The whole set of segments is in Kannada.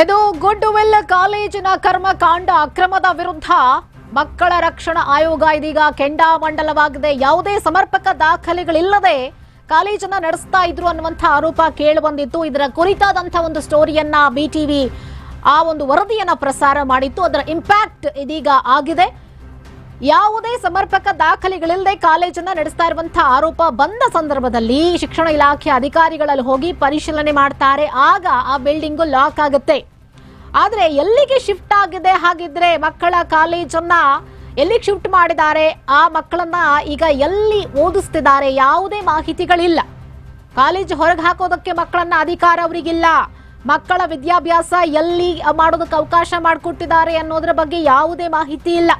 ಇದು ಗುಡ್ ವಿಲ್ ಕಾಲೇಜಿನ ಕರ್ಮಕಾಂಡ, ಅಕ್ರಮದ ವಿರುದ್ಧ ಮಕ್ಕಳ ರಕ್ಷಣಾ ಆಯೋಗ ಇದೀಗ ಕೆಂಡಾಮಂಡಲವಾಗಿದೆ. ಯಾವುದೇ ಸಮರ್ಪಕ ದಾಖಲೆಗಳಿಲ್ಲದೆ ಕಾಲೇಜನ್ನ ನಡೆಸ್ತಾ ಇದ್ರು ಅನ್ನುವಂಥ ಆರೋಪ ಕೇಳಿಬಂದಿತ್ತು. ಇದರ ಕುರಿತಾದಂಥ ಒಂದು ಸ್ಟೋರಿಯನ್ನ ಬಿಟಿವಿ ಆ ಒಂದು ವರದಿಯನ್ನ ಪ್ರಸಾರ ಮಾಡಿತ್ತು. ಅದರ ಇಂಪ್ಯಾಕ್ಟ್ ಇದೀಗ ಆಗಿದೆ. ಯಾವುದೇ ಸಮರ್ಪಕ ದಾಖಲೆಗಳಿಲ್ಲದೆ ಕಾಲೇಜನ್ನ ನಡೆಸ್ತಾ ಇರುವಂತಹ ಆರೋಪ ಬಂದ ಸಂದರ್ಭದಲ್ಲಿ ಶಿಕ್ಷಣ ಇಲಾಖೆ ಅಧಿಕಾರಿಗಳಲ್ಲಿ ಹೋಗಿ ಪರಿಶೀಲನೆ ಮಾಡ್ತಾರೆ. ಆಗ ಆ ಬಿಲ್ಡಿಂಗು ಲಾಕ್ ಆಗುತ್ತೆ. ಆದ್ರೆ ಎಲ್ಲಿಗೆ ಶಿಫ್ಟ್ ಆಗಿದೆ? ಹಾಗಿದ್ರೆ ಮಕ್ಕಳ ಕಾಲೇಜನ್ನ ಎಲ್ಲಿಗೆ ಶಿಫ್ಟ್ ಮಾಡಿದ್ದಾರೆ? ಆ ಮಕ್ಕಳನ್ನ ಈಗ ಎಲ್ಲಿ ಓದಿಸ್ತಿದ್ದಾರೆ? ಯಾವುದೇ ಮಾಹಿತಿಗಳಿಲ್ಲ. ಕಾಲೇಜ್ ಹೊರಗೆ ಹಾಕೋದಕ್ಕೆ ಮಕ್ಕಳನ್ನ ಅಧಿಕಾರ ಅವರಿಗಿಲ್ಲ. ಮಕ್ಕಳ ವಿದ್ಯಾಭ್ಯಾಸ ಎಲ್ಲಿ ಮಾಡೋದಕ್ಕೆ ಅವಕಾಶ ಮಾಡಿಕೊಟ್ಟಿದ್ದಾರೆ ಅನ್ನೋದ್ರ ಬಗ್ಗೆ ಯಾವುದೇ ಮಾಹಿತಿ ಇಲ್ಲ.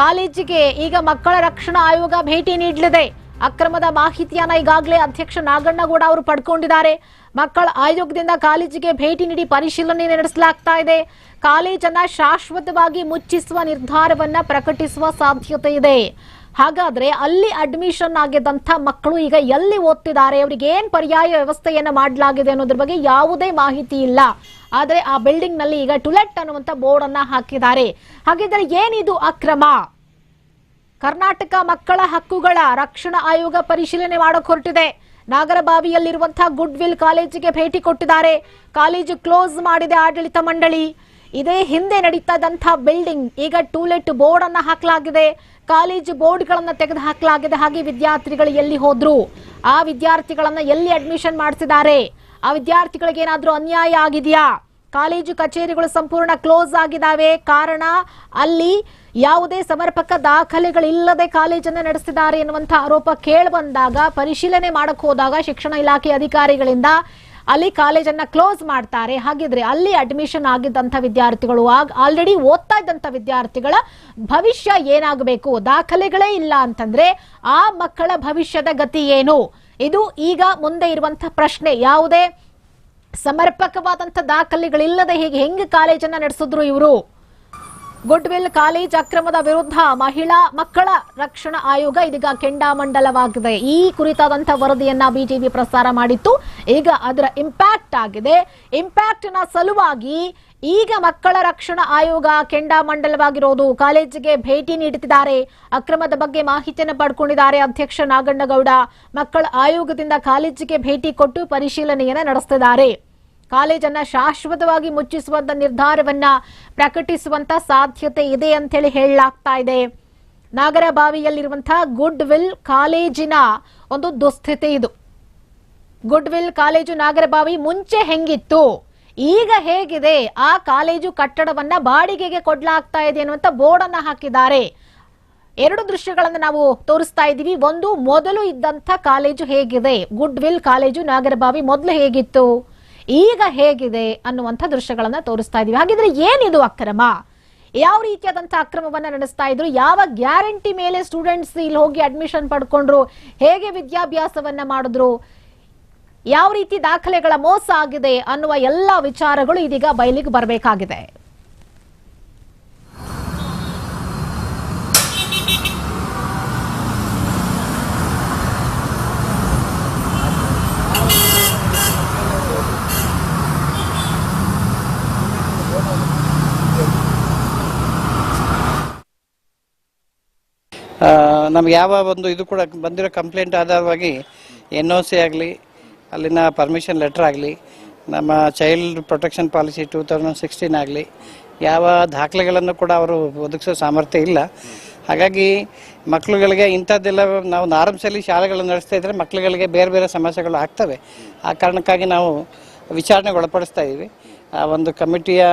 ಕಾಲೇಜಿಗೆ ಈಗ ಮಕ್ಕಳ ರಕ್ಷಣಾ ಆಯೋಗ ಭೇಟಿ ನೀಡಲಿದೆ. ಅಕ್ರಮದ ಮಾಹಿತಿಯನ್ನ ಈಗಾಗಲೇ ಅಧ್ಯಕ್ಷ ನಾಗಣ್ಣಗೌಡ ಅವರು ಪಡ್ಕೊಂಡಿದ್ದಾರೆ. ಮಕ್ಕಳ ಆಯೋಗದಿಂದ ಕಾಲೇಜಿಗೆ ಭೇಟಿ ನೀಡಿ ಪರಿಶೀಲನೆ ನಡೆಸಲಾಗ್ತಾ ಇದೆ. ಕಾಲೇಜನ್ನ ಶಾಶ್ವತವಾಗಿ ಮುಚ್ಚಿಸುವ ನಿರ್ಧಾರವನ್ನ ಪ್ರಕಟಿಸುವ ಸಾಧ್ಯತೆ ಇದೆ. ಹಾಗಾದ್ರೆ ಅಲ್ಲಿ ಅಡ್ಮಿಷನ್ ಆಗಿದ್ದಂಥ ಮಕ್ಕಳು ಈಗ ಎಲ್ಲಿ ಓದ್ತಿದ್ದಾರೆ? ಅವರಿಗೆ ಏನ್ ಪರ್ಯಾಯ ವ್ಯವಸ್ಥೆಯನ್ನು ಮಾಡಲಾಗಿದೆ ಅನ್ನೋದ್ರ ಬಗ್ಗೆ ಯಾವುದೇ ಮಾಹಿತಿ ಇಲ್ಲ. ಆದ್ರೆ ಆ ಬಿಲ್ಡಿಂಗ್ನಲ್ಲಿ ಈಗ ಟುಲೆಟ್ ಅನ್ನುವಂತ ಬೋರ್ಡ್ ಅನ್ನ ಹಾಕಿದ್ದಾರೆ. ಹಾಗಿದ್ರೆ ಏನಿದು ಅಕ್ರಮ? ಕರ್ನಾಟಕ ಮಕ್ಕಳ ಹಕ್ಕುಗಳ ರಕ್ಷಣಾ ಆಯೋಗ ಪರಿಶೀಲನೆ ಮಾಡಕ್ ಹೊರಟಿದೆ. ನಾಗರಬಾವಿಯಲ್ಲಿರುವಂತಹ ಗುಡ್ ವಿಲ್ ಕಾಲೇಜಿಗೆ ಭೇಟಿ ಕೊಟ್ಟಿದ್ದಾರೆ. ಕಾಲೇಜು ಕ್ಲೋಸ್ ಮಾಡಿದೆ ಆಡಳಿತ ಮಂಡಳಿ. ಇದೇ ಹಿಂದೆ ನಡೀತದಂತಹ ಬಿಲ್ಡಿಂಗ್ ಈಗ ಟೂಲೆಟ್ ಬೋರ್ಡ್ ಅನ್ನ ಹಾಕಲಾಗಿದೆ. ಕಾಲೇಜು ಬೋರ್ಡ್ಗಳನ್ನ ತೆಗೆದು ಹಾಕಲಾಗಿದೆ. ಹಾಗೆ ವಿದ್ಯಾರ್ಥಿಗಳು ಎಲ್ಲಿ ಹೋದ್ರು. ಆ ವಿದ್ಯಾರ್ಥಿಗಳನ್ನ ಎಲ್ಲಿ ಅಡ್ಮಿಷನ್ ಮಾಡಿಸಿದ್ದಾರೆ? ಆ ವಿದ್ಯಾರ್ಥಿಗಳಿಗೆ ಏನಾದರೂ ಅನ್ಯಾಯ ಆಗಿದೆಯಾ? ಕಾಲೇಜು ಕಚೇರಿಗಳು ಸಂಪೂರ್ಣ ಕ್ಲೋಸ್ ಆಗಿದ್ದಾವೆ. ಕಾರಣ, ಅಲ್ಲಿ ಯಾವುದೇ ಸಮರ್ಪಕ ದಾಖಲೆಗಳಿಲ್ಲದೆ ಕಾಲೇಜನ್ನು ನಡೆಸಿದ್ದಾರೆ ಎನ್ನುವಂಥ ಆರೋಪ ಕೇಳಿಬಂದಾಗ ಪರಿಶೀಲನೆ ಮಾಡಕ್ಕೆ ಹೋದಾಗ ಶಿಕ್ಷಣ ಇಲಾಖೆ ಅಧಿಕಾರಿಗಳಿಂದ ಅಲ್ಲಿ ಕಾಲೇಜನ್ನ ಕ್ಲೋಸ್ ಮಾಡ್ತಾರೆ. ಹಾಗಿದ್ರೆ ಅಲ್ಲಿ ಅಡ್ಮಿಷನ್ ಆಗಿದ್ದಂಥ ವಿದ್ಯಾರ್ಥಿಗಳು ಆಲ್ರೆಡಿ ಓದ್ತಾ ಇದ್ದಂಥ ವಿದ್ಯಾರ್ಥಿಗಳ ಭವಿಷ್ಯ ಏನಾಗಬೇಕು? ದಾಖಲೆಗಳೇ ಇಲ್ಲ ಅಂತಂದ್ರೆ ಆ ಮಕ್ಕಳ ಭವಿಷ್ಯದ ಗತಿ ಏನು? ಇದು ಈಗ ಮುಂದೆ ಇರುವಂತಹ ಪ್ರಶ್ನೆ. ಯಾವುದೇ ಸಮರ್ಪಕವಾದಂಥ ದಾಖಲೆಗಳಿಲ್ಲದೆ ಹೀಗೆ, ಹೆಂಗೆ ಕಾಲೇಜನ್ನ ನಡೆಸಿದ್ರು ಇವರು? ಗುಡ್ ವಿಲ್ ಕಾಲೇಜ್ ಅಕ್ರಮದ ವಿರುದ್ಧ ಮಹಿಳಾ ಮಕ್ಕಳ ರಕ್ಷಣಾ ಆಯೋಗ ಇದೀಗ ಕೆಂಡಾಮಂಡಲವಾಗಿದೆ. ಈ ಕುರಿತಾದಂತಹ ವರದಿಯನ್ನ ಬಿಜೆಪಿ ಪ್ರಸಾರ ಮಾಡಿತ್ತು. ಈಗ ಅದರ ಇಂಪ್ಯಾಕ್ಟ್ ಆಗಿದೆ. ಇಂಪ್ಯಾಕ್ಟ್ ಸಲುವಾಗಿ ಈಗ ಮಕ್ಕಳ ರಕ್ಷಣಾ ಆಯೋಗ ಕೆಂಡಾಮಂಡಲವಾಗಿರೋದು. ಕಾಲೇಜಿಗೆ ಭೇಟಿ ನೀಡುತ್ತಿದ್ದಾರೆ. ಅಕ್ರಮದ ಬಗ್ಗೆ ಮಾಹಿತಿಯನ್ನು ಪಡ್ಕೊಂಡಿದ್ದಾರೆ ಅಧ್ಯಕ್ಷ ನಾಗಣ್ಣಗೌಡ. ಮಕ್ಕಳ ಆಯೋಗದಿಂದ ಕಾಲೇಜಿಗೆ ಭೇಟಿ ಕೊಟ್ಟು ಪರಿಶೀಲನೆಯನ್ನು ನಡೆಸ್ತಿದ್ದಾರೆ. ಕಾಲೇಜನ್ನ ಶಾಶ್ವತವಾಗಿ ಮುಚ್ಚಿಸುವಂತ ನಿರ್ಧಾರವನ್ನ ಪ್ರಕಟಿಸುವಂತ ಸಾಧ್ಯತೆ ಇದೆ ಅಂತ ಹೇಳಿ ಹೇಳಲಾಗ್ತಾ ಇದೆ. ನಾಗರಬಾವಿಯಲ್ಲಿರುವಂತಹ ಗುಡ್ ವಿಲ್ ಕಾಲೇಜಿನ ಒಂದು ದುಸ್ಥಿತಿ ಇದು. ಗುಡ್ ವಿಲ್ ಕಾಲೇಜು ನಾಗರಬಾವಿ ಮುಂಚೆ ಹೆಂಗಿತ್ತು, ಈಗ ಹೇಗಿದೆ, ಆ ಕಾಲೇಜು ಕಟ್ಟಡವನ್ನ ಬಾಡಿಗೆಗೆ ಕೊಡ್ಲಾಗ್ತಾ ಇದೆ ಅನ್ನುವಂತ ಬೋರ್ಡ್ ಅನ್ನ ಹಾಕಿದ್ದಾರೆ. ಎರಡು ದೃಶ್ಯಗಳನ್ನು ನಾವು ತೋರಿಸ್ತಾ ಇದ್ದೀವಿ. ಒಂದು ಮೊದಲು ಇದ್ದಂಥ ಕಾಲೇಜು ಹೇಗಿದೆ ಗುಡ್ ವಿಲ್ ಕಾಲೇಜು ನಾಗರಬಾವಿ ಮೊದಲು ಹೇಗಿತ್ತು? ಈಗ ಹೇಗಿದೆ ಅನ್ನುವಂಥ ದೃಶ್ಯಗಳನ್ನು ತೋರಿಸ್ತಾ ಇದ್ದೀವಿ ಹಾಗಿದ್ರೆ ಏನಿದು ಅಕ್ರಮ? ಯಾವ ರೀತಿಯಾದಂಥ ಅಕ್ರಮವನ್ನ ನಡೆಸ್ತಾ ಇದ್ರು? ಯಾವ ಗ್ಯಾರಂಟಿ ಮೇಲೆ ಸ್ಟೂಡೆಂಟ್ಸ್ ಇಲ್ಲಿ ಹೋಗಿ ಅಡ್ಮಿಷನ್ ಪಡ್ಕೊಂಡ್ರು? ಹೇಗೆ ವಿದ್ಯಾಭ್ಯಾಸವನ್ನ ಮಾಡಿದ್ರು? ಯಾವ ರೀತಿ ದಾಖಲೆಗಳ ಮೋಸ ಆಗಿದೆ ಅನ್ನುವ ಎಲ್ಲ ವಿಚಾರಗಳು ಇದೀಗ ಬಯಲಿಗೆ ಬರಬೇಕಾಗಿದೆ. ನಮ್ಗೆ ಯಾವ ಒಂದು ಇದು ಕೂಡ ಬಂದಿರೋ ಕಂಪ್ಲೇಂಟ್ ಆಧಾರವಾಗಿ ಎನ್ ಒ ಸಿ ಆಗಲಿ, ಅಲ್ಲಿನ ಪರ್ಮಿಷನ್ ಲೆಟರ್ ಆಗಲಿ, ನಮ್ಮ child protection policy two thousand sixteen ಆಗಲಿ, ಯಾವ ದಾಖಲೆಗಳನ್ನು ಕೂಡ ಅವರು ಒದಗಿಸೋ ಸಾಮರ್ಥ್ಯ ಇಲ್ಲ. ಹಾಗಾಗಿ ಮಕ್ಕಳುಗಳಿಗೆ ಇಂಥದ್ದೆಲ್ಲ ನಾವು ನಾರಂಸಲ್ಲಿ ಶಾಲೆಗಳನ್ನು ನಡೆಸ್ತಾ ಇದ್ದರೆ ಮಕ್ಕಳುಗಳಿಗೆ ಬೇರೆ ಬೇರೆ ಸಮಸ್ಯೆಗಳು ಆಗ್ತವೆ. ಆ ಕಾರಣಕ್ಕಾಗಿ ನಾವು ವಿಚಾರಣೆಗೆ ಒಳಪಡಿಸ್ತಾ ಇದ್ದೀವಿ. ಆ ಒಂದು ಕಮಿಟಿಯ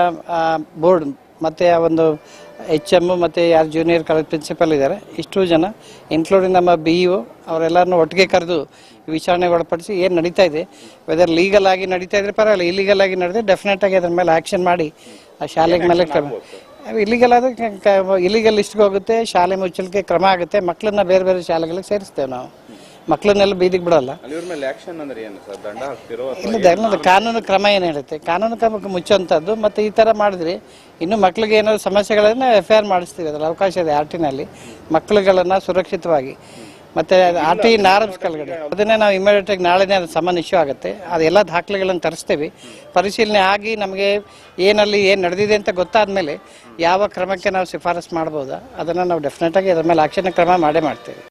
ಬೋರ್ಡ್ ಮತ್ತು ಆ ಒಂದು ಎಚ್ ಎಂ ಮತ್ತು ಯಾರು ಜೂನಿಯರ್ ಕಾಲೇಜ್ ಪ್ರಿನ್ಸಿಪಲ್ ಇದ್ದಾರೆ ಇಷ್ಟು ಜನ ಇನ್ಕ್ಲೂಡಿಂಗ್ ನಮ್ಮ ಬಿ ಇ ಅವರೆಲ್ಲರನ್ನೂ ಒಟ್ಟಿಗೆ ಕರೆದು ವಿಚಾರಣೆಗೆ ಒಳಪಡಿಸಿ ಏನು ನಡೀತಾ ಇದೆ ವೆದರ್ ಲೀಗಲ್ ಆಗಿ ನಡೀತಾ ಇದ್ರೆ ಪರವಾಗಿಲ್ಲ ಇಲ್ಲಿಗಲ್ ಆಗಿ ನಡೆದ್ರೆ ಡೆಫಿನೆಟ್ ಆಗಿ ಅದ್ರ ಮೇಲೆ ಆ್ಯಕ್ಷನ್ ಮಾಡಿ ಆ ಶಾಲೆಗೆ ಮೇಲೆ ಕ್ರಮ. ಇಲ್ಲಿಗಲ್ ಆದರೆ ಇಲ್ಲಿಗಲ್ ಲಿಸ್ಟ್ಗೆ ಹೋಗುತ್ತೆ ಶಾಲೆ ಮುಚ್ಚಲಿಕ್ಕೆ ಕ್ರಮ ಆಗುತ್ತೆ ಮಕ್ಕಳನ್ನ ಬೇರೆ ಬೇರೆ ಶಾಲೆಗಳಿಗೆ ಸೇರಿಸ್ತೇವೆ ನಾವು. ಮಕ್ಕಳನ್ನೆಲ್ಲ ಬೀದಿಗೆ ಬಿಡಲ್ಲ. ಅಲ್ಲಿವ್ರ ಮೇಲೆ ಆಕ್ಷನ್ ಅಂದ್ರೆ ಏನು ಸರ್? ದಂಡ ಹಾಕ್ತಿರೋ ಇಲ್ಲ ದಂಡದ ಕಾನೂನು ಕ್ರಮ ಏನು ಹೇಳುತ್ತೆ? ಕಾನೂನು ಕ್ರಮಕ್ಕೆ ಮುಚ್ಚುವಂಥದ್ದು ಮತ್ತು ಈ ಥರ ಮಾಡಿದ್ರಿ ಇನ್ನು ಮಕ್ಕಳಿಗೆ ಏನಾದ್ರು ಸಮಸ್ಯೆಗಳನ್ನ ಎಫ್ ಐ ಆರ್ ಮಾಡಿಸ್ತೀವಿ ಅದ್ರಲ್ಲಿ ಅವಕಾಶ ಇದೆ ಆರ್ ಟಿನಲ್ಲಿ ಮಕ್ಕಳುಗಳನ್ನು ಸುರಕ್ಷಿತವಾಗಿ. ಮತ್ತೆ ಆರ್ ಟಿ ನಾರ್ಮ್ಸ್ ಕೆಳಗಡೆ. ಅದನ್ನೇ ನಾವು ಇಮಿಡಿಯೇಟ್ ಆಗಿ ನಾಳೆನೇ ಅದು ಸಮನ್ ಇಶ್ಯೂ ಆಗುತ್ತೆ. ಅದೆಲ್ಲ ದಾಖಲೆಗಳನ್ನು ತರಿಸ್ತೇವೆ. ಪರಿಶೀಲನೆ ಆಗಿ ನಮಗೆ ಏನಲ್ಲಿ ಏನು ನಡೆದಿದೆ ಅಂತ ಗೊತ್ತಾದ ಮೇಲೆ ಯಾವ ಕ್ರಮಕ್ಕೆ ನಾವು ಶಿಫಾರಸು ಮಾಡ್ಬೋದಾ ಅದನ್ನು ನಾವು ಡೆಫಿನೆಟ್ ಆಗಿ ಅದ್ರ ಮೇಲೆ ಆಕ್ಷನ್ ಕ್ರಮ ಮಾಡೇ ಮಾಡ್ತೇವೆ.